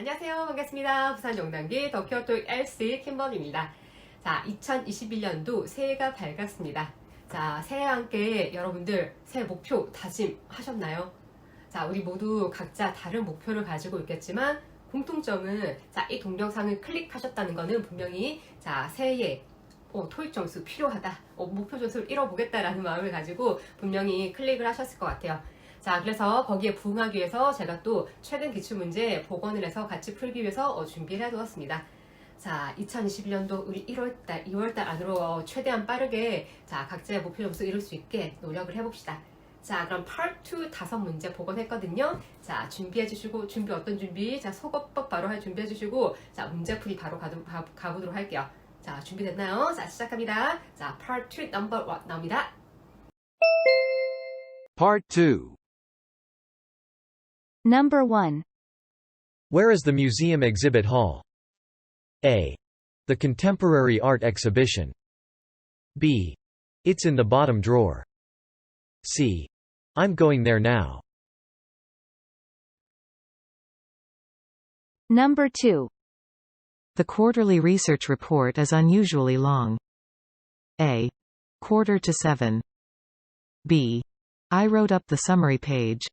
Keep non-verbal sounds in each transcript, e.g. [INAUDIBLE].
안녕하세요. 반갑습니다. 부산 용단기 더키어토익 LC 킴버입니다. 자, 2021년도 새해가 밝았습니다. 자, 새해와 함께 여러분들 새해 목표 다짐하셨나요? 자, 우리 모두 각자 다른 목표를 가지고 있겠지만 공통점은 자, 이 동영상을 클릭하셨다는 것은 분명히 자, 새해에 어, 토익 점수 필요하다. 어, 목표 점수를 잃어보겠다라는 마음을 가지고 분명히 클릭을 하셨을 것 같아요. 자, 그래서 거기에 부응하기 위해서 제가 또 최근 기출문제 복원을 해서 같이 풀기 위해서 어, 준비를 해두었습니다. 자, 2021년도 우리 1월달, 2월달 안으로 어, 최대한 빠르게 자, 각자의 목표 점수 이룰 수 있게 노력을 해봅시다. 자, 그럼 파트 2 다섯 문제 복원했거든요. 자, 준비해 주시고, 준비 어떤 준비? 자, 속어법 바로 할 준비해 주시고, 자, 문제풀이 바로 가도, 가, 가보도록 할게요. 자, 준비됐나요? 자, 시작합니다. 자, 파트 2 넘버 1 나옵니다. Part 2. Number 1. Where is the museum exhibit hall? A. The Contemporary Art Exhibition. B. It's in the bottom drawer. C. I'm going there now. Number 2. The quarterly research report is unusually long. A. Quarter to seven. B. I wrote up the summary page.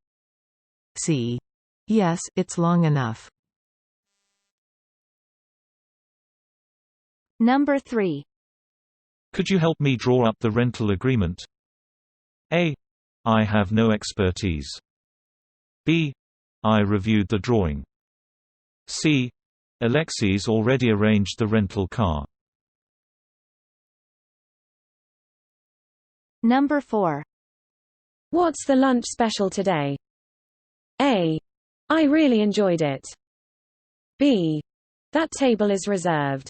C. Yes, it's long enough. Number 3. Could you help me draw up the rental agreement? A. I have no expertise. B. I reviewed the drawing. C. Alexis already arranged the rental car. Number 4. What's the lunch special today? A. I really enjoyed it. B. That table is reserved.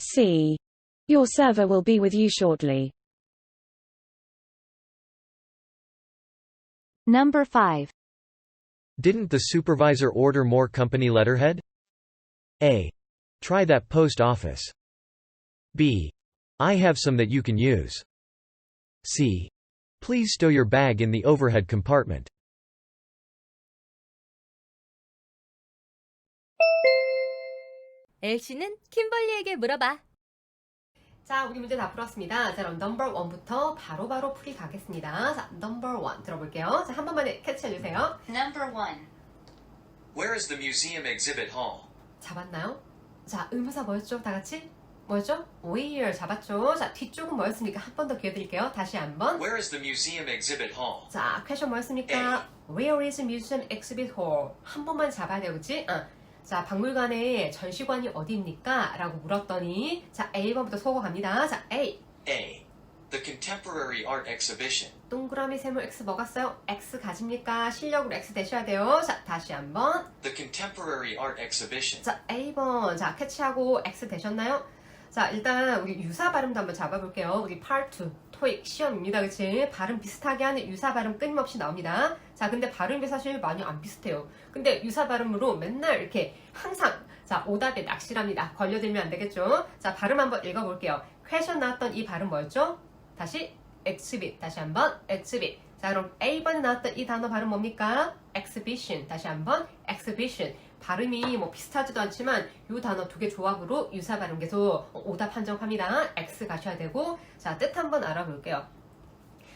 C. Your server will be with you shortly. Number 5. Didn't the supervisor order more company letterhead? A. Try that post office. B. I have some that you can use. C. Please stow your bag in the overhead compartment. 엘씨는 킴벌리에게 물어봐. 자, 우리 문제 다 풀었습니다. 자, 그럼 넘버 1부터 바로바로 풀이 가겠습니다. 자, 넘버 1 들어볼게요. 자, 한 번만 캐치해주세요. Number one. Where is the museum exhibit hall? 잡았나요? 자, 의무사 뭐였죠? 다 같이? 뭐였죠? where 잡았죠? 자, 뒤쪽은 뭐였습니까? 한 번 더 기회 드릴게요. 다시 한 번. Where is the museum exhibit hall? 자, 퀘션 뭐였습니까? Where is museum exhibit hall? 한 번만 잡아야 돼요, 그치? 어. 자, 박물관의 전시관이 어디입니까? 라고 물었더니 자, A번부터 소거 갑니다. 자, A. A. The Contemporary Art Exhibition. 동그라미 세모 X 뭐가 써요? X 가집니까? 실력으로 X 되셔야 돼요. 자, 다시 한번. The Contemporary Art Exhibition. 자, A번. 자, 캐치하고 X 되셨나요? 자, 일단 우리 유사 발음도 한번 잡아볼게요. 우리 파트 2 토익 시험입니다. 그치? 발음 비슷하게 하는 유사 발음 끊임없이 나옵니다. 자, 근데 발음이 사실 많이 안 비슷해요. 근데 유사 발음으로 맨날 이렇게 항상 자, 오답에 낚시랍니다. 걸려들면 안 되겠죠? 자, 발음 한번 읽어볼게요. 퀘션 나왔던 이 발음 뭐였죠? 다시 exhibit. 다시 한번 exhibit. 자, 그럼 A번에 나왔던 이 단어 발음 뭡니까? exhibition. 다시 한번 exhibition. 발음이 뭐 비슷하지도 않지만 이 단어 두 개 조합으로 유사 발음 계속 오답 판정합니다. X 가셔야 되고 자, 뜻 한번 알아볼게요.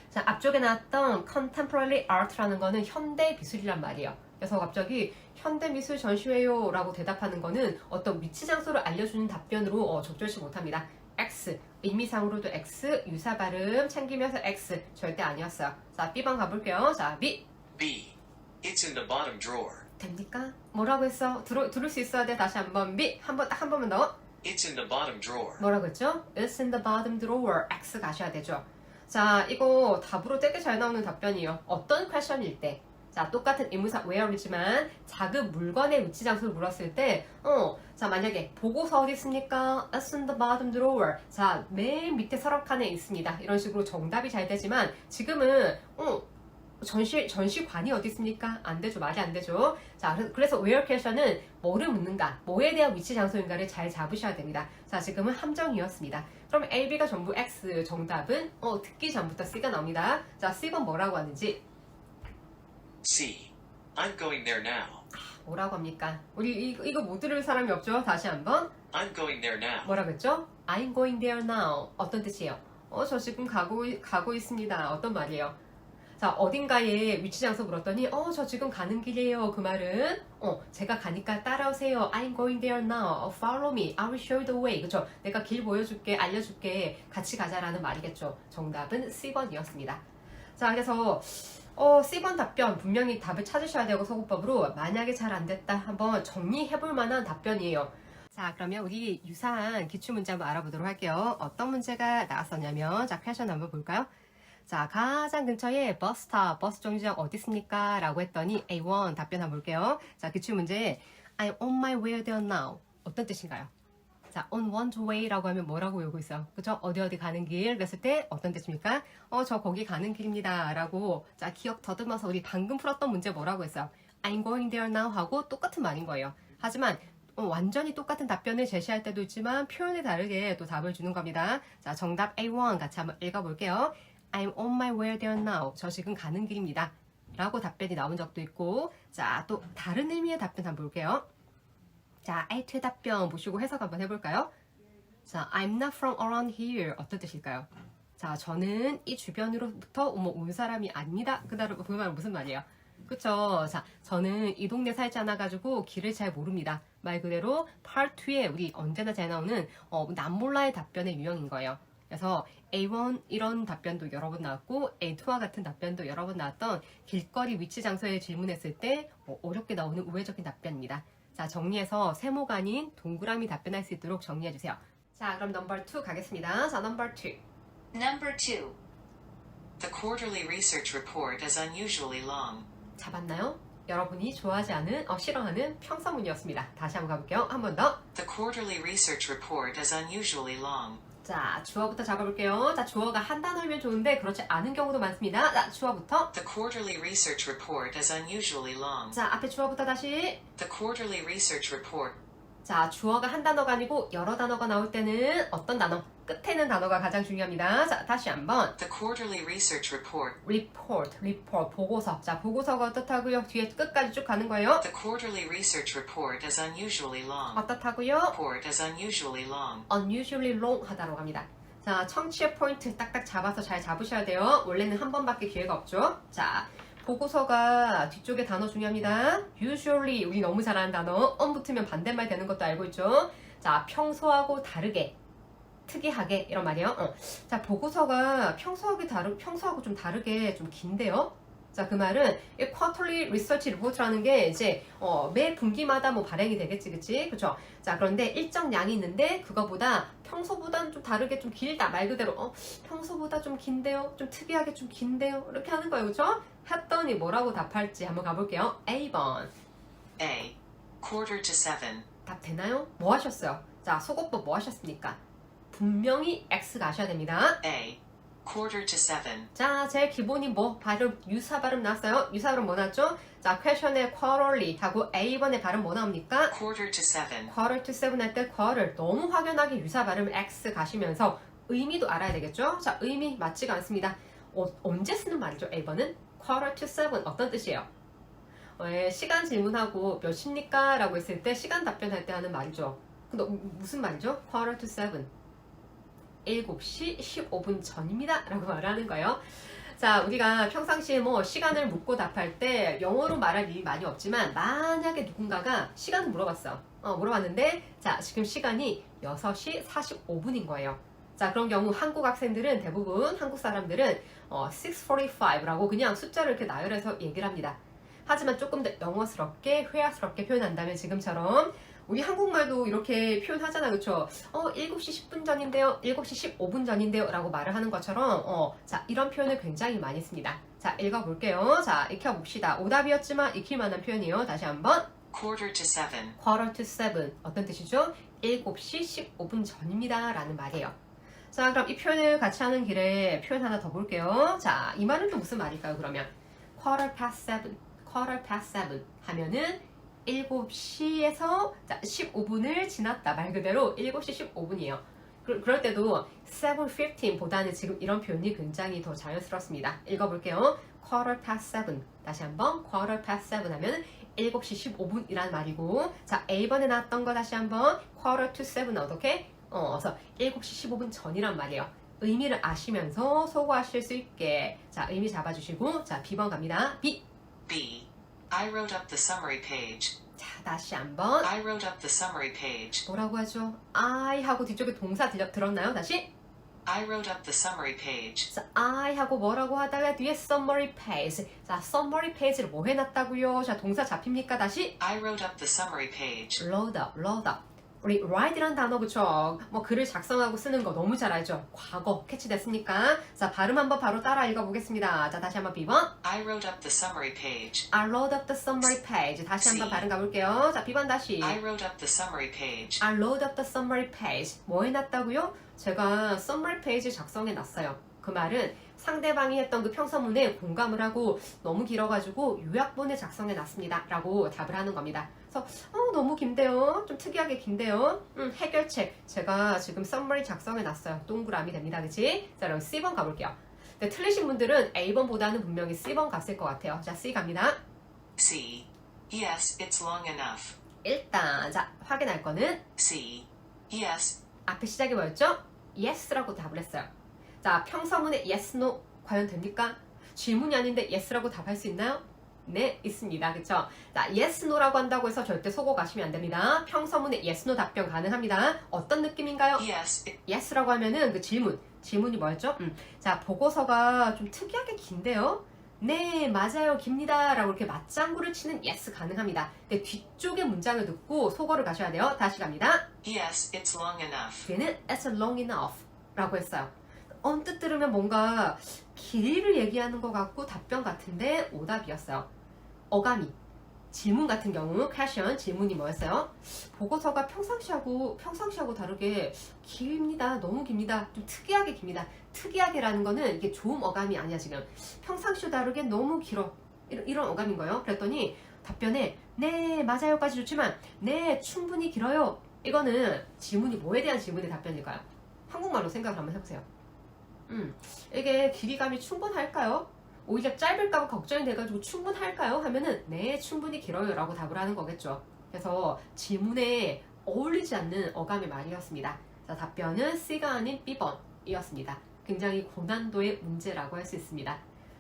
자, 앞쪽에 나왔던 contemporary art라는 거는 현대 미술이란 말이에요. 그래서 갑자기 현대 미술 전시회요 라고 대답하는 거는 어떤 위치 장소를 알려주는 답변으로 어, 적절치 못합니다. X, 의미상으로도 X, 유사 발음 챙기면서 X 절대 아니었어요. 자, B번 가볼게요. 자, B. B. It's in the bottom drawer. 됩니까? 뭐라고 했어? 들어, 들을 수 있어야 돼. 다시 한번 B. 한 번, 딱 한 번만 더. It's in the bottom drawer. 뭐라고 했죠? It's in the bottom drawer. X 가셔야 되죠. 자, 이거 답으로 되게 잘 나오는 답변이에요. 어떤 퀘션일 때. 자, 똑같은 의무사 where이지만 작은 물건의 위치 장소를 물었을 때, 어, 자, 만약에 보고서 어디 있습니까? It's in the bottom drawer. 자, 맨 밑에 서랍 칸에 있습니다. 이런 식으로 정답이 잘 되지만, 지금은, 어, 전시, 전시관이 어디 있습니까? 안 되죠. 말이 안 되죠. 자, 그래서, where 퀘션은 뭐를 묻는가, 뭐에 대한 위치 장소인가를 잘 잡으셔야 됩니다. 자, 지금은 함정이었습니다. 그럼 A, B가 전부 X, 정답은, 어, 듣기 전부터 C가 나옵니다. 자, C번 뭐라고 하는지, C. I'm going there now. 뭐라고 합니까? 우리 이, 이거 못 들을 사람이 없죠? 다시 한번. I'm going there now. 뭐라고 했죠? I'm going there now. 어떤 뜻이에요? 어, 저 지금 가고, 가고 있습니다. 어떤 말이에요? 자, 어딘가에 위치 장소 물었더니, 어, 저 지금 가는 길이에요. 그 말은, 어, 제가 가니까 따라오세요. I'm going there now. Follow me. I will show the way. 그쵸? 내가 길 보여줄게, 알려줄게. 같이 가자라는 말이겠죠. 정답은 C번이었습니다. 자, 그래서, 어, C번 답변 분명히 답을 찾으셔야 되고 소고법으로 만약에 잘 안 됐다 한번 정리해 볼 만한 답변이에요. 자, 그러면 우리 유사한 기출 문제 한번 알아보도록 할게요. 어떤 문제가 나왔었냐면, 자, 퀘션 한번 볼까요? 자, 가장 근처에 버스탑, 버스 정류장 어디 있습니까? 라고 했더니 A1 답변 한번 볼게요. 자, 기출 문제 I'm on my way there now. 어떤 뜻인가요? 자, on one's way라고 하면 뭐라고 외우고 있어요? 그죠? 어디 어디 가는 길 그랬을 때 어떤 뜻입니까? 어, 저 거기 가는 길입니다. 라고 자, 기억 더듬어서 우리 방금 풀었던 문제 뭐라고 했어요? I'm going there now 하고 똑같은 말인 거예요. 하지만 어, 완전히 똑같은 답변을 제시할 때도 있지만 표현이 다르게 또 답을 주는 겁니다. 자, 정답 A1 같이 한번 읽어볼게요. I'm on my way there now. 저 지금 가는 길입니다. 라고 답변이 나온 적도 있고, 자, 또 다른 의미의 답변 한번 볼게요. 자, A2 답변 보시고 해석 한번 해볼까요? 자, I'm not from around here. 어떤 뜻일까요? 자, 저는 이 주변으로부터 뭐온 사람이 아닙니다. 그다음 그 말은 무슨 말이에요? 그쵸. 자, 저는 이 동네 살지 않아가지고 길을 잘 모릅니다. 말 그대로 part 2에 우리 언제나 잘 나오는 어, 남몰라의 답변의 유형인 거예요. 그래서 A1 이런 답변도 여러 번 나왔고 A2와 같은 답변도 여러 번 나왔던 길거리 위치 장소에 질문했을 때 어, 어렵게 나오는 우회적인 답변입니다. 자, 정리해서 세모가 아닌 동그라미 답변할 수 있도록 정리해 주세요. 자, 그럼 넘버 2 가겠습니다. 자, 넘버 2. Number 2. The quarterly research report is unusually long. 잡았나요? 여러분이 좋아하지 않은, 어, 싫어하는 평서문이었습니다. 다시 한번 가볼게요. 한 번 더. The quarterly research report is unusually long. 자, 주어부터 잡아볼게요. 자, 주어가 한 단어이면 좋은데 그렇지 않은 경우도 많습니다. 자, 주어부터. The quarterly research report is unusually long. 자, 앞에 주어부터 다시. The quarterly research report. 자, 주어가 한 단어가 아니고 여러 단어가 나올 때는 어떤 단어? 끝에는 단어가 가장 중요합니다. 자, 다시 한번. The quarterly research report. report, report, 보고서. 자, 보고서가 어떻다고요? 뒤에 끝까지 쭉 가는 거예요. The quarterly research report is unusually long. 어떻다고요? Report is unusually long. unusually long 하다로 합니다. 자, 청취의 포인트 딱딱 잡아서 잘 잡으셔야 돼요. 원래는 한 번밖에 기회가 없죠. 자, 보고서가 뒤쪽에 단어 중요합니다. usually 우리 너무 잘하는 단어. on 붙으면 반대말 되는 것도 알고 있죠. 자, 평소하고 다르게. 특이하게 이런 말이에요. 어. 자, 보고서가 평소하고 다르 평소하고 좀 다르게 좀 긴데요. 자, 그 말은 이 quarterly research report라는 게 이제 어, 매 분기마다 뭐 발행이 되겠지, 그치? 그쵸? 자, 그런데 일정 양이 있는데 그거보다 평소보다는 좀 다르게 좀 길다. 말 그대로 어, 평소보다 좀 긴데요? 좀 특이하게 좀 긴데요? 이렇게 하는 거예요, 그쵸? 했더니 뭐라고 답할지 한번 가볼게요. A번. A. Quarter to 7. 답 되나요? 뭐 하셨어요? 자, 속옷법 뭐 하셨습니까? 분명히 X 가셔야 됩니다. A. Quarter to 7. 자, 제일 기본이 뭐 발음 유사 발음 나왔어요? 유사 발음 뭐 나왔죠? 자, question의 quarterly 하고 A번의 발음 뭐 나옵니까? Quarter to 7. quarter to seven 할 때 quarter 너무 확연하게 유사 발음 X 가시면서 의미도 알아야 되겠죠? 자, 의미 맞지가 않습니다. 어, 언제 쓰는 말이죠? A번은 quarter to seven 어떤 뜻이에요? 어, 예, 시간 질문하고 몇 시입니까? 라고 했을 때 시간 답변할 때 하는 말이죠. 근데 무슨 말이죠? quarter to seven 7시 15분 전입니다. 라고 말하는 거예요. 자, 우리가 평상시에 뭐 시간을 묻고 답할 때 영어로 말할 일이 많이 없지만 만약에 누군가가 시간을 물어봤어. 어, 물어봤는데 자, 지금 시간이 6시 45분인 거예요. 자, 그런 경우 한국 학생들은 대부분 한국 사람들은 어, 6.45라고 그냥 숫자를 이렇게 나열해서 얘기를 합니다. 하지만 조금 더 영어스럽게 회화스럽게 표현한다면 지금처럼 우리 한국말도 이렇게 표현하잖아, 그쵸? 어, 7시 10분 전인데요, 7시 15분 전인데요, 라고 말을 하는 것처럼, 어, 자, 이런 표현을 굉장히 많이 씁니다. 자, 읽어 볼게요. 자, 익혀 봅시다. 오답이었지만 익힐 만한 표현이에요. 다시 한번. Quarter to 7. quarter to seven. 어떤 뜻이죠? 7시 15분 전입니다. 라는 말이에요. 자, 그럼 이 표현을 같이 하는 길에 표현 하나 더 볼게요. 자, 이 말은 또 무슨 말일까요, 그러면? quarter past seven. quarter past seven 하면은 7시에서 15분을 지났다. 말 그대로 7시 15분이에요. 그, 럴 때도 7.15 보다는 지금 이런 표현이 굉장히 더 자연스럽습니다. 읽어볼게요. quarter past seven. 다시 한번 quarter past seven 하면 7시 15분이란 말이고 자 A번에 나왔던 거 다시 한번 quarter to 7 어떻게? 어, 그래서 7시 15분 전이란 말이에요. 의미를 아시면서 소거하실 수 있게 자 의미 잡아주시고 자 B번 갑니다. B B. I wrote up the summary page. 자 다시 한번 I wrote up the summary page. 뭐라고 하죠? I 하고 뒤쪽에 동사 들려, 들었나요? 다시 I wrote up the summary page. 자, I 하고 뭐라고 하다가 뒤에 summary page. 자, summary page를 뭐 해놨다고요? 자, 동사 잡힙니까? 다시 I wrote up the summary page. load up, load up. 우리 write란 단어 그쵸? 뭐 글을 작성하고 쓰는 거 너무 잘 알죠? 과거 캐치됐습니까? 자, 발음 한번 바로 따라 읽어보겠습니다. 자, 다시 한번 B번. I wrote up the summary page. I load up the summary page. 다시 한번 발음 가볼게요. 자, B번 다시. I wrote up the summary page. I load up the summary page. 뭐 해놨다고요? 제가 summary page 작성해놨어요. 그 말은 상대방이 했던 그 평서문에 공감을 하고 너무 길어가지고 요약본을 작성해 놨습니다. 라고 답을 하는 겁니다. 그래서 어, 너무 긴데요? 좀 특이하게 긴데요? 음, 해결책. 제가 지금 summary 작성해 놨어요. 동그라미 됩니다. 그치? 자, 그럼 C번 가볼게요. 근데 틀리신 분들은 A번보다는 분명히 C번 갔을 것 같아요. 자, C 갑니다. C. Yes, it's long enough. 일단, 자, 확인할 거는 C. Yes, 앞에 시작이 뭐였죠? yes라고 답을 했어요. 자, 평서문에 yes, no 과연 됩니까? 질문이 아닌데 yes라고 답할 수 있나요? 네, 있습니다. 그쵸? 자, yes, no라고 한다고 해서 절대 속어 가시면 안 됩니다. 평서문에 yes, no 답변 가능합니다. 어떤 느낌인가요? yes, yes라고 하면은 그 질문. 질문이 뭐였죠? 음. 자, 보고서가 좀 특이하게 긴데요? 네, 맞아요. 깁니다. 라고 이렇게 맞장구를 치는 yes 가능합니다. 근데 뒤쪽의 문장을 듣고 속어를 가셔야 돼요. 다시 갑니다. yes, it's long enough. 뒤에는 it's long enough 라고 했어요. 언뜻 들으면 뭔가 길이를 얘기하는 것 같고 답변 같은데 오답이었어요. 어감이 질문 같은 경우 question 질문이 뭐였어요? 보고서가 평상시하고 평상시하고 다르게 깁니다. 너무 깁니다. 좀 특이하게 깁니다. 특이하게라는 거는 이게 좋은 어감이 아니야 지금. 평상시와 다르게 너무 길어. 이런, 이런 어감인 거예요. 그랬더니 답변에 네 맞아요까지 좋지만 네 충분히 길어요. 이거는 질문이 뭐에 대한 질문의 답변일까요? 한국말로 생각을 한번 해보세요. 음, 이게 길이감이 충분할까요? 오히려 짧을까봐 걱정이 돼가지고 충분할까요? 하면은 네 충분히 길어요 라고 답을 하는 거겠죠. 그래서 질문에 어울리지 않는 어감의 말이었습니다. 자, 답변은 C가 아닌 B번 이었습니다. 굉장히 고난도의 문제라고 할 수 있습니다.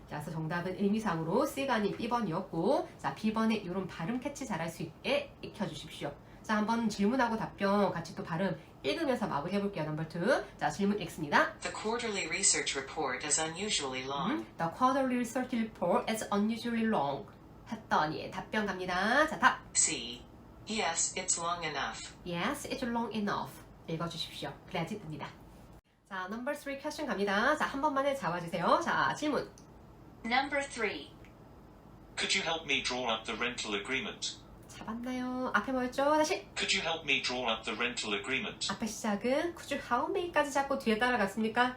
자, 그래서 정답은 의미상으로 C가 아닌 B번이었고 자, B번의 이런 발음 캐치 잘할 수 있게 익혀주십시오. 자, 한번 질문하고 답변 같이 또 발음 읽으면서 마무리 해 볼게요. 넘버 2. 자, 질문 읽습니다. The quarterly research report is unusually long. 음, The quarterly research report is unusually long. 했더니 답변 갑니다. 자, 답. C. Yes, it's long enough. Yes, it's long enough. 읽어 주십시오. 그래야지 뜹니다. 자, number 3 question 갑니다. 자, 한 번만에 잡아 주세요. 자, 질문. Number 3. Could you help me draw up the rental agreement? 잡았나요? 앞에 뭐였죠? 다시. Could you help me draw up the rental agreement? 앞에 시작은 could you how may까지 잡고 뒤에 따라갔습니까?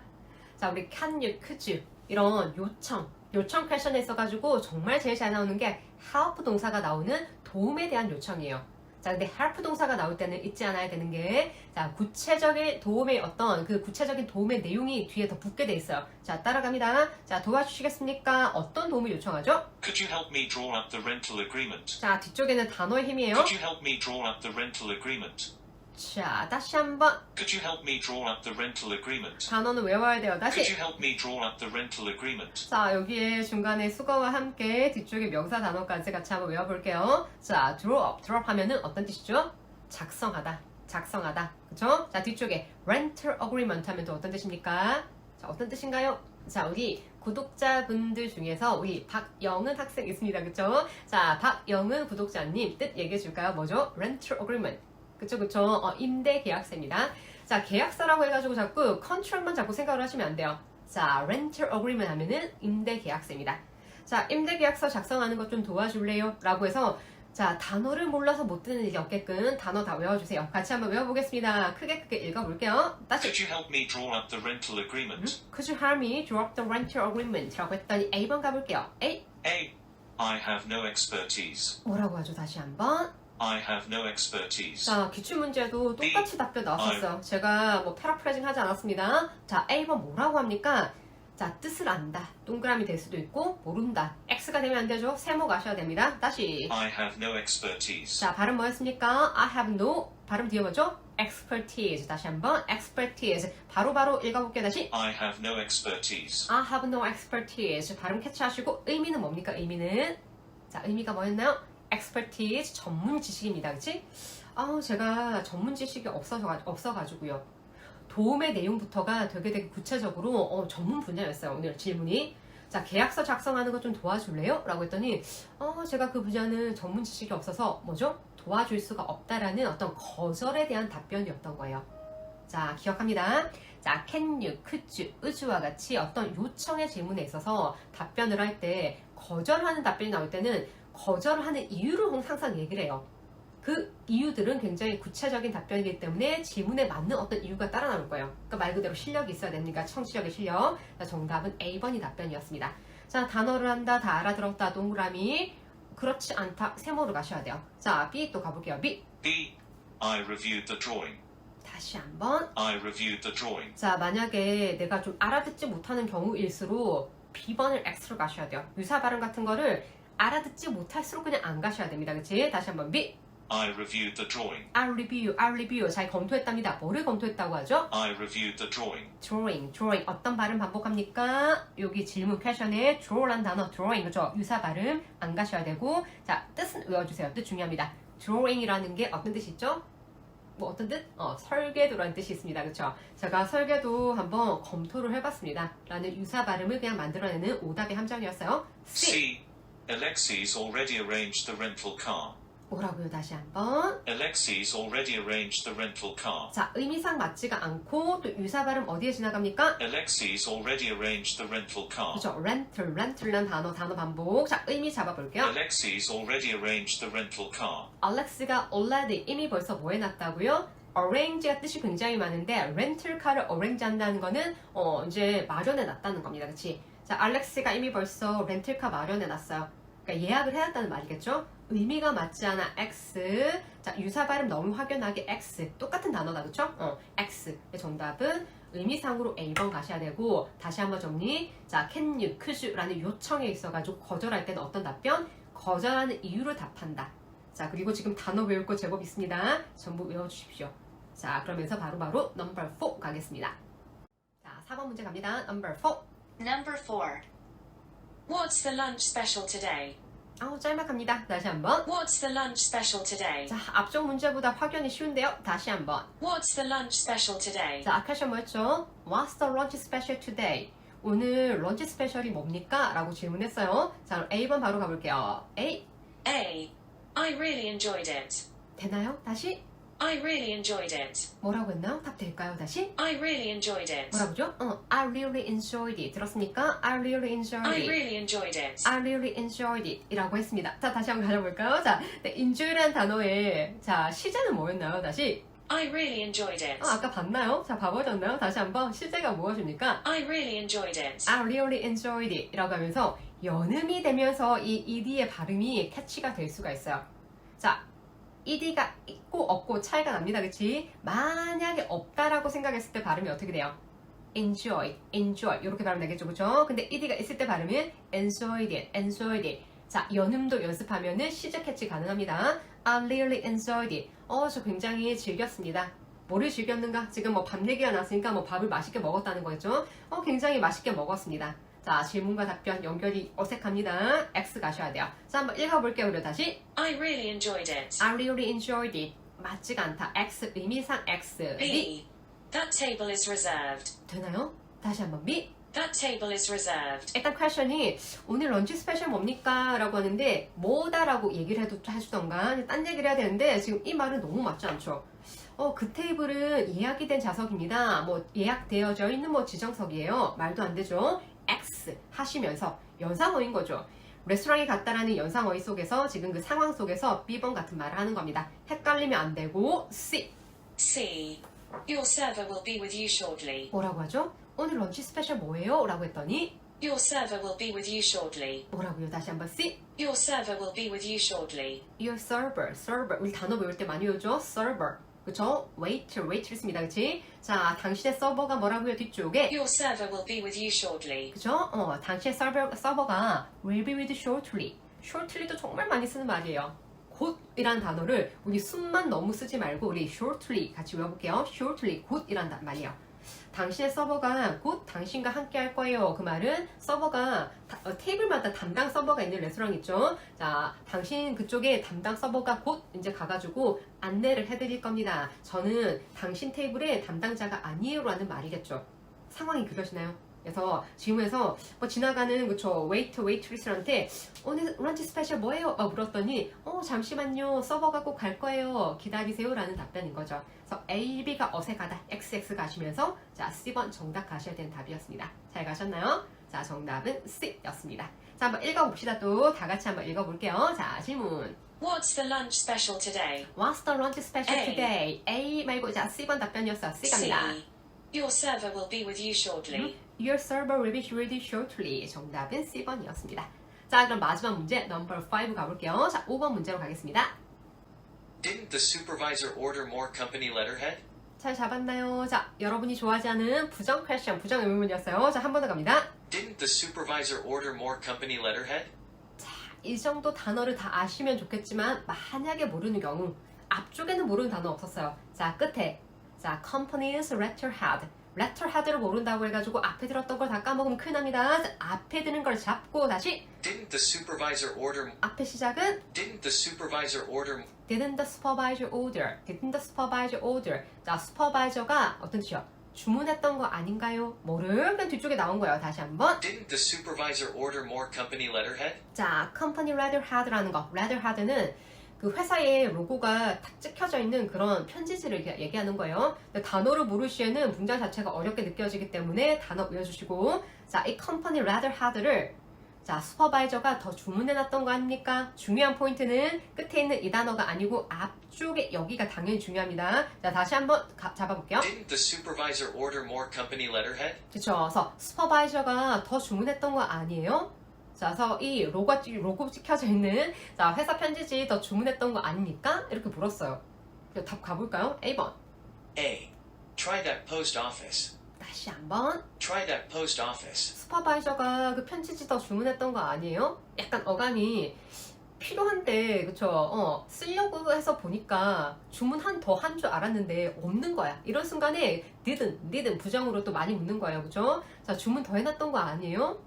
자, 우리 can you, could you 이런 요청, 요청 퀘션에 있어가지고 정말 제일 잘 나오는 게 help 동사가 나오는 도움에 대한 요청이에요. 자, 근데 help 동사가 나올 때는 잊지 않아야 되는 게, 자, 구체적인 도움의 어떤 그 구체적인 도움의 내용이 뒤에 더 붙게 돼 있어요. 자, 따라갑니다. 자, 도와주시겠습니까? 어떤 도움을 요청하죠? Could you help me draw up the rental agreement? 자, 뒤쪽에는 단어의 힘이에요. Could you help me draw up the rental agreement? 자, 다시 한번 Could you help me draw up the rental agreement? 단어는 외워야 돼요. Could 다시. you help me draw up the rental agreement? 자, 여기에 중간에 수거와 함께 뒤쪽에 명사 단어까지 같이 한번 외워볼게요. 자, draw up. draw up 하면은 어떤 뜻이죠? 작성하다. 작성하다. 그쵸? 자, 뒤쪽에 rental agreement 하면 또 어떤 뜻입니까? 자, 어떤 뜻인가요? 자, 우리 구독자분들 중에서 우리 박영은 학생 있습니다. 그쵸? 자, 박영은 구독자님 뜻 얘기해 줄까요? 뭐죠? rental agreement. 그쵸, 그쵸? 어, 임대 계약서입니다. 자, 계약서라고 해가지고 자꾸 컨트롤만 자꾸 생각을 하시면 안 돼요. 자, rental agreement 하면은 임대 계약서입니다. 자, 임대 계약서 작성하는 것 좀 도와줄래요? 라고 해서 자, 단어를 몰라서 못 듣는 일이 없게끔 단어 다 외워주세요. 같이 한번 외워보겠습니다. 크게 크게 읽어볼게요. 다시. Could you help me draw up the rental agreement? Could you help me draw up the rental agreement? 라고 했더니 A번 가볼게요. A. A. I have no expertise. 뭐라고 하죠? 다시 한번. I have no expertise. 자, 기출 문제도 똑같이 답변 나왔었어요. 제가 뭐 패러프레징 하지 않았습니다. 자, A번 뭐라고 합니까? 자, 뜻을 안다. 동그라미 될 수도 있고 모른다. X가 되면 안 되죠. 세모 가셔야 됩니다. 다시. I have no expertise. 자, 발음 뭐였습니까? I have no 발음 뒤에 뭐죠? expertise. 다시 한번 expertise. 바로바로 읽어볼게요. 다시. I have no expertise. I have no expertise. 발음 캐치하시고 의미는 뭡니까? 의미는 자, 의미가 뭐였나요? Expertise 전문 지식입니다. 그치? 아, 제가 전문 지식이 없어서 없어가지고요. 도움의 내용부터가 되게 되게 구체적으로 어, 전문 분야였어요. 오늘 질문이. 자, 계약서 작성하는 거좀 도와줄래요? 라고 했더니, 어, 제가 그 분야는 전문 지식이 없어서, 뭐죠? 도와줄 수가 없다라는 어떤 거절에 대한 답변이었던 거예요. 자, 기억합니다. 자, can you, could you, 의주와 같이 어떤 요청의 질문에 있어서 답변을 할 때, 거절하는 답변이 나올 때는 거절하는 이유를 항상 얘기를 해요. 그 이유들은 굉장히 구체적인 답변이기 때문에 질문에 맞는 어떤 이유가 따라 나올 거예요. 그러니까 말 그대로 실력이 있어야 됩니까? 청취력의 실력. 자, 정답은 A번이 답변이었습니다. 자, 단어를 한다, 다 알아들었다, 동그라미. 그렇지 않다, 세모로 가셔야 돼요. 자, B 또 가볼게요. B. B. I reviewed the drawing. 다시 한번. I reviewed the drawing. 자, 만약에 내가 좀 알아듣지 못하는 경우일수록 B번을 X로 가셔야 돼요. 유사 발음 같은 거를 알아듣지 못할수록 그냥 안 가셔야 됩니다. 그치? 다시 한번 B. I reviewed the drawing. I review, I review. 잘 검토했답니다. 뭐를 검토했다고 하죠? I reviewed the drawing. drawing, drawing. 어떤 발음 반복합니까? 여기 질문 퀘션에 draw란 단어, drawing. 그죠? 유사 발음 안 가셔야 되고. 자, 뜻은 외워주세요. 뜻 중요합니다. drawing이라는 게 어떤 뜻이 있죠? 뭐 어떤 뜻? 어, 설계도라는 뜻이 있습니다. 그쵸? 제가 설계도 한번 검토를 해봤습니다. 라는 유사 발음을 그냥 만들어내는 오답의 함정이었어요. C. C. Alexis already arranged the rental car. 뭐라고요? 다시 한번. Alexis already arranged the rental car. 자, 의미상 맞지가 않고 또 유사 발음 어디에 지나갑니까? Alexis already arranged the rental car. 그죠? rental, rental란 단어, 단어 반복. 자, 의미 잡아볼게요. Alexis already arranged the rental car. 알렉스가 already 이미 벌써 뭐 해놨다고요? arrange가 뜻이 굉장히 많은데 렌틀카를 arrange 한다는 거는 어 이제 마련해 놨다는 겁니다. 그치? 자, 알렉스가 이미 벌써 렌틀카 마련해 놨어요. 그러니까 예약을 해놨다는 말이겠죠? 의미가 맞지 않아 X. 자, 유사 발음 너무 확연하게 X. 똑같은 단어다, 그쵸? 어, X. 정답은 의미상으로 A번 가셔야 되고 다시 한번 정리. 자, can you, could you 라는 요청에 있어가지고 거절할 때는 어떤 답변? 거절하는 이유를 답한다. 자, 그리고 지금 단어 외울 거 제법 있습니다. 전부 외워주십시오. 자, 그러면서 바로바로 number 4 가겠습니다. 자, 4번 문제 갑니다. number 4. Number 4. What's the lunch special today? 아우, 짤막합니다. 다시 한번. What's the lunch special today? 자, 앞쪽 문제보다 확연히 쉬운데요. 다시 한번. What's the lunch special today? 자, 아까 시험 뭐였죠? What's the lunch special today? 오늘 런치 스페셜이 뭡니까? 라고 질문했어요. 자, A번 바로 가볼게요. A. A. I really enjoyed it. 되나요? 다시? I really enjoyed it. 뭐라고 했나요? 답 될까요? 다시? I really enjoyed it. 뭐라고죠? 어, I really enjoyed it. 들었습니까? I really enjoyed I it. really enjoyed it. I really enjoyed it. 이라고 했습니다. 자, 다시 한번 가져볼까요? 자, 네, enjoy라는 단어의, 자, 시제는 뭐였나요? 다시? I really enjoyed it. 어, 아까 봤나요? 자, 봐보셨나요? 다시 한번 시제가 무엇입니까? I really enjoyed it. I really enjoyed it. 이라고 하면서 연음이 되면서 이 ed의 발음이 캐치가 될 수가 있어요. 자, ed가 있고 없고 차이가 납니다. 그치? 만약에 없다라고 생각했을 때 발음이 어떻게 돼요? enjoy, enjoy 이렇게 발음 되겠죠, 그죠? 근데 ed가 있을 때 발음은 enjoyed enjoyed. 자, 연음도 연습하면은 시제 캐치 가능합니다. I really enjoyed. 어, 저 굉장히 즐겼습니다. 뭐를 즐겼는가? 지금 뭐 밥 얘기가 났으니까 뭐 밥을 맛있게 먹었다는 거죠. 어, 굉장히 맛있게 먹었습니다. 자, 질문과 답변 연결이 어색합니다. X 가셔야 돼요. 자, 한번 읽어볼게요. 그리고 다시. I really enjoyed it. I really enjoyed it. 맞지가 않다. X, 의미상 X. B. That table is reserved. 되나요? 다시 한번 B. That table is reserved. 일단 퀘션이 오늘 런치 스페셜 뭡니까? 라고 하는데 뭐다라고 얘기를 해도 해주던가 딴 얘기를 해야 되는데 지금 이 말은 너무 맞지 않죠? 어, 그 테이블은 예약이 된 좌석입니다. 뭐 예약되어져 있는 뭐 지정석이에요. 말도 안 되죠? X 하시면서 연상어인 거죠. 레스토랑에 갔다라는 연상어휘 속에서 지금 그 상황 속에서 B번 같은 말을 하는 겁니다. 헷갈리면 안 되고 C C. Your server will be with you shortly. 뭐라고 하죠? 오늘 런치 스페셜 뭐예요? 라고 했더니 Your server will be with you shortly. 뭐라고요? 다시 한번 C Your server will be with you shortly. Your server, server. 우리 단어 배울 때 많이 외우죠? server. 그쵸? wait, wait를 씁니다. 그치? 자, 당신의 서버가 뭐라고요? 뒤쪽에. Your server will be with you shortly. 그죠? 어, 당신의 서버, 서버가 will be with shortly. shortly도 정말 많이 쓰는 말이에요. 곧이란 단어를 우리 숨만 너무 쓰지 말고 우리 shortly 같이 외워볼게요. shortly, 곧이란 단- 말이에요. 당신의 서버가 곧 당신과 함께 할 거예요. 그 말은 서버가 다- 어, 테이블마다 담당 서버가 있는 레스토랑 있죠. 자, 당신 그쪽에 담당 서버가 곧 이제 가가지고 안내를 해드릴 겁니다. 저는 당신 테이블의 담당자가 아니에요라는 말이겠죠. 상황이 그러시나요? 그래서 지금에서 뭐 지나가는 그쵸 웨이트 웨이트리스한테 오늘 런치 스페셜 뭐예요? 막 물었더니 어 잠시만요 서버가 꼭 갈 거예요 기다리세요라는 답변인 거죠. 그래서 A, B가 어색하다 XX 가시면서 자 C번 정답 가셔야 되는 답이었습니다. 잘 가셨나요? 자 정답은 C였습니다. 자 한번 읽어봅시다 또 다 같이 한번 읽어볼게요. 자 질문 What's the lunch special today? What's the lunch special A. today? A 말고 자 C번 답변이었어. C 갑니다. C. Your server will be with you shortly. Your server will be ready shortly. 정답은 C번이었습니다. 자, 그럼 마지막 문제 넘버 5 가볼게요. 자, 5번 문제로 가겠습니다. Didn't the supervisor order more company letterhead? 잘 잡았나요? 자, 여러분이 좋아하지 않은 부정 퀘션, 부정 의문이었어요. 자, 한 번 더 갑니다. Didn't the supervisor order more company letterhead? 이 정도 단어를 다 아시면 좋겠지만 만약에 모르는 경우 앞쪽에는 모르는 단어 없었어요. 자, 끝에 자, company's letterhead. letterhead를 모른다고 해가지고 앞에 들었던 걸 다 까먹으면 큰일 납니다. 자, 앞에 드는 걸 잡고 다시 Didn't the supervisor order 앞에 시작은 Didn't the supervisor order didn't the supervisor order? didn't the supervisor order? 자, supervisor가 어떤 뜻이요? 주문했던 거 아닌가요? 뭐를? 그냥 뒤쪽에 나온 거예요. 다시 한번. Didn't the supervisor order more company letterhead? 자, company letterhead라는 거. letterhead는 그 회사의 로고가 탁 찍혀져 있는 그런 편지지를 얘기- 얘기하는 거예요. 근데 단어를 모를 시에는 문장 자체가 어렵게 느껴지기 때문에 단어 외워주시고, 자, 이 company letterhead를 자, 슈퍼바이저가 더 주문해놨던 거 아닙니까? 중요한 포인트는 끝에 있는 이 단어가 아니고 앞쪽에 여기가 당연히 중요합니다. 자, 다시 한번 가- 잡아볼게요. Didn't the supervisor order more company letterhead? 그쵸. 그래서 슈퍼바이저가 더 주문했던 거 아니에요? 자, 그래서 이 로고, 찍- 로고 찍혀져 있는 자, 회사 편지지 더 주문했던 거 아닙니까? 이렇게 물었어요. 답 가볼까요? A번. A. Try that post office. 다시 한번. Try that post office. 슈퍼바이저가 그 편지지 더 주문했던 거 아니에요? 약간 어감이 필요한데, 그쵸? 어, 쓰려고 해서 보니까 주문 한 더 한 줄 알았는데 없는 거야. 이런 순간에 didn't, didn't 부정으로 또 많이 묻는 거예요. 그쵸? 자, 주문 더 해놨던 거 아니에요?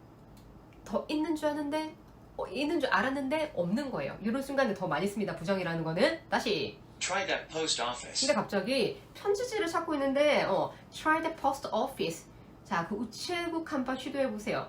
더 있는 줄 아는데, 어, 있는 줄 알았는데 없는 거예요. 이런 순간에 더 많이 씁니다. 부정이라는 거는. 다시. 근데 갑자기 편지지를 찾고 있는데 어, try the post office. 자, 그 우체국 한번 시도해 보세요.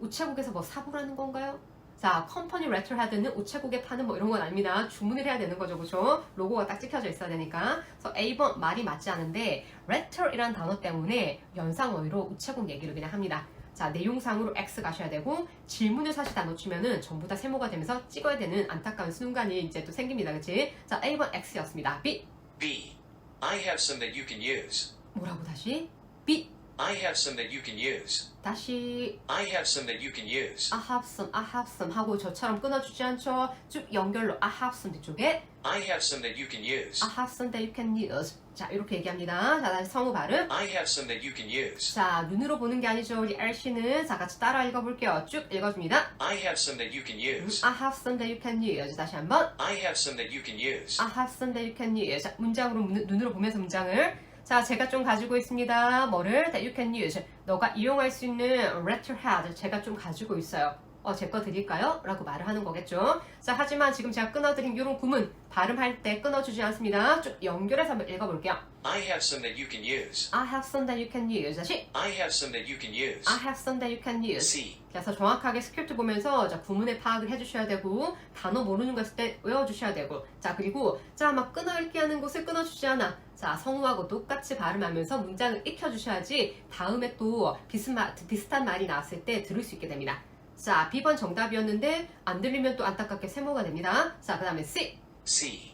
우체국에서 뭐 사보라는 건가요? 자, 컴퍼니 레터헤드는 우체국에 파는 뭐 이런 건 아닙니다. 주문을 해야 되는 거죠, 그죠? 로고가 딱 찍혀져 있어야 되니까. 그래서 A번 말이 맞지 않은데 letter이란 단어 때문에 연상어휘로 우체국 얘기를 그냥 합니다. 자, 내용상으로 X 가셔야 되고 질문을 사실 다 놓치면은 전부 다 세모가 되면서 찍어야 되는 안타까운 순간이 이제 또 생깁니다, 그치? 자, A번 X였습니다. B B. I have some that you can use. 뭐라고 다시? B I have some that you can use. 다시 I have some that you can use. I have some, I have some 하고 저처럼 끊어주지 않죠? 쭉 연결로 I have some 뒤쪽에 I have some that you can use. I have some that you can use 자 이렇게 얘기합니다 자 다시 성우 발음 I have some that you can use. 자 눈으로 보는 게 아니죠 우리 RC는 자 같이 따라 읽어볼게요 쭉 읽어줍니다 I have some that you can use. I have some that you can use 다시 한번 I have some that you can use. I have some that you can use 자 문장으로 눈- 눈으로 보면서 문장을 자 제가 좀 가지고 있습니다 뭐를 that you can use 너가 이용할 수 있는 letterhead 제가 좀 가지고 있어요 어, 제 거 드릴까요? 라고 말을 하는 거겠죠. 자, 하지만 지금 제가 끊어드린 이런 구문 발음할 때 끊어주지 않습니다. 쭉 연결해서 한번 읽어볼게요. I have some that you can use. I have some that you can use. 다시, I have some that you can use. I have some that you can use. C. 그래서 정확하게 스크립트 보면서 자, 구문의 파악을 해주셔야 되고 단어 모르는 거 있을 때 외워주셔야 되고 자 그리고 자 막 끊어 읽기 하는 곳을 끊어주지 않아 자 성우하고 똑같이 발음하면서 문장을 익혀주셔야지 다음에 또 비슷 마, 비슷한 말이 나왔을 때 들을 수 있게 됩니다 자 B번 정답이었는데 안 들리면 또 안타깝게 세모가 됩니다 자 그 다음에 C C.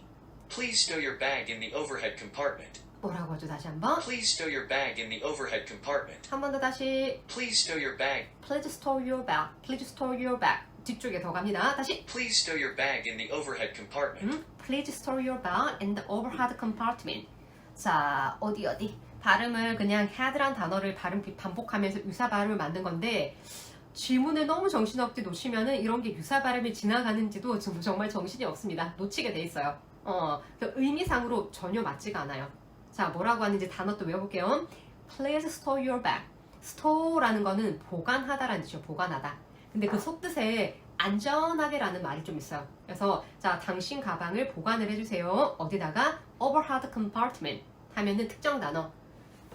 Please stow your bag in the overhead compartment. 뭐라고 하죠 다시 한번 Please stow your bag in the overhead compartment. 한 번 더 다시 Please stow your bag. Please store your bag Please store your bag 뒤쪽에 더 갑니다. 다시. Please stow your bag in the overhead compartment. 음, Please store your bag in the overhead compartment. 자, 어디 어디. 발음을 그냥 had란 단어를 발음 비- 반복하면서 유사 발음을 만든 건데 질문을 너무 정신없게 놓치면은 이런 게 유사 발음이 지나가는지도 좀- 정말 정신이 없습니다. 놓치게 돼 있어요. 어, 그 의미상으로 전혀 맞지가 않아요. 자, 뭐라고 하는지 단어 또 외워볼게요. Please store your bag. store라는 거는 보관하다라는 뜻이죠. 보관하다. 근데 그 속뜻에 안전하게라는 말이 좀 있어요. 그래서 자 당신 가방을 보관을 해주세요. 어디다가 overhead compartment 하면은 특정 단어.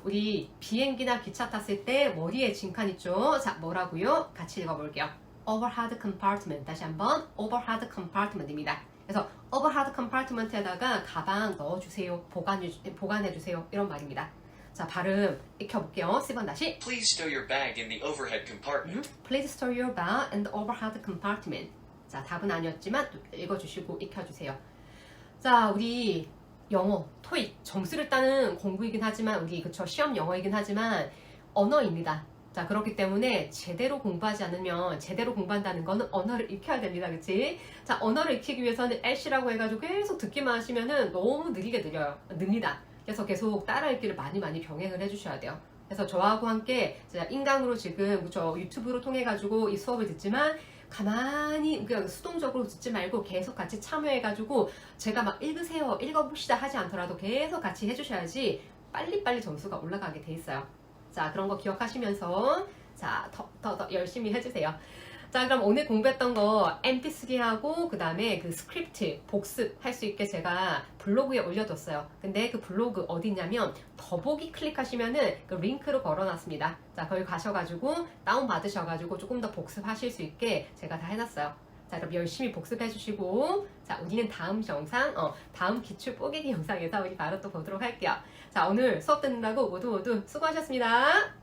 우리 비행기나 기차 탔을 때 머리에 짐칸 있죠. 자 뭐라고요? 같이 읽어볼게요. overhead compartment 다시 한번 overhead compartment입니다. 그래서 overhead compartment에다가 가방 넣어주세요. 보관해 보관해주세요. 이런 말입니다. 자 발음 익혀볼게요. 10번 다시. Please stow your bag in the overhead compartment. Please store your bag in the overhead compartment. 자, 답은 아니었지만 또 읽어주시고 익혀주세요. 자, 우리 영어, 토익, 점수를 따는 공부이긴 하지만, 우리 그쵸, 시험 영어이긴 하지만, 언어입니다. 자, 그렇기 때문에 제대로 공부하지 않으면, 제대로 공부한다는 거는 언어를 익혀야 됩니다. 그치? 자, 언어를 익히기 위해서는 애쉬라고 해가지고 계속 듣기만 하시면은 너무 느리게 느려요. 늡니다. 그래서 계속 따라 읽기를 많이 많이 병행을 해주셔야 돼요. 그래서 저하고 함께 인강으로 지금 그쵸 유튜브로 통해 가지고 이 수업을 듣지만 가만히 그냥 수동적으로 듣지 말고 계속 같이 참여해 가지고 제가 막 읽으세요 읽어봅시다 하지 않더라도 계속 같이 해주셔야지 빨리빨리 점수가 올라가게 돼 있어요. 자 그런 거 기억하시면서 자 더 더 더 열심히 해주세요 자 그럼 오늘 공부했던 거 mp3하고 그 다음에 그 스크립트 복습할 수 있게 제가 블로그에 올려뒀어요. 근데 그 블로그 어디냐면 더보기 클릭하시면은 그 링크로 걸어놨습니다. 자 거기 가셔가지고 다운 받으셔가지고 조금 더 복습하실 수 있게 제가 다 해놨어요. 자 그럼 열심히 복습해 주시고. 자 우리는 다음 영상 어 다음 기출 뽀개기 [LAUGHS] 영상에서 우리 바로 또 보도록 할게요. 자 오늘 수업 듣는다고 모두 모두 수고하셨습니다